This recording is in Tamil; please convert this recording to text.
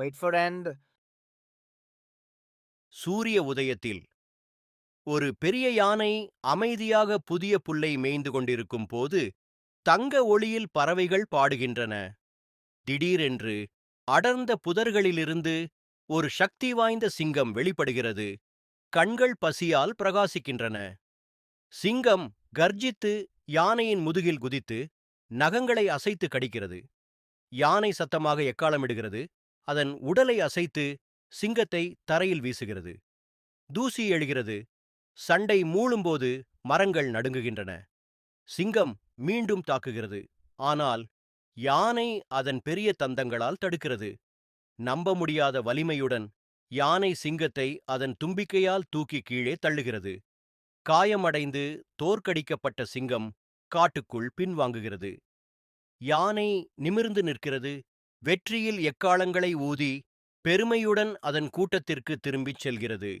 Wait for end. சூரிய உதயத்தில். ஒரு பெரிய யானை அமைதியாக புதிய புல்லை மேய்ந்து கொண்டிருக்கும் போது தங்க ஒளியில் பறவைகள் பாடுகின்றன. திடீரென்று அடர்ந்த புதர்களிலிருந்து ஒரு சக்தி வாய்ந்த சிங்கம் வெளிப்படுகிறது. கண்கள் பசியால் பிரகாசிக்கின்றன. சிங்கம் கர்ஜித்து யானையின் முதுகில் குதித்து நகங்களை அசைத்து கடிக்கிறது. யானை சத்தமாக எக்காலமிடுகிறது? அதன் உடலை அசைத்து சிங்கத்தை தரையில் வீசுகிறது. தூசி எழுகிறது. சண்டை மூளும்போது மரங்கள் நடுங்குகின்றன. சிங்கம் மீண்டும் தாக்குகிறது. ஆனால் யானை அதன் பெரிய தந்தங்களால் தடுக்கிறது. நம்ப முடியாத வலிமையுடன் யானை சிங்கத்தை அதன் தும்பிக்கையால் தூக்கி கீழே தள்ளுகிறது. காயமடைந்து தோற்கடிக்கப்பட்ட சிங்கம் காட்டுக்குள் பின்வாங்குகிறது. யானை நிமிர்ந்து நிற்கிறது. வெற்றியில் எக்காளங்களை ஊதி பெருமையுடன் அதன் கூட்டத்திற்கு திரும்பிச் செல்கிறது.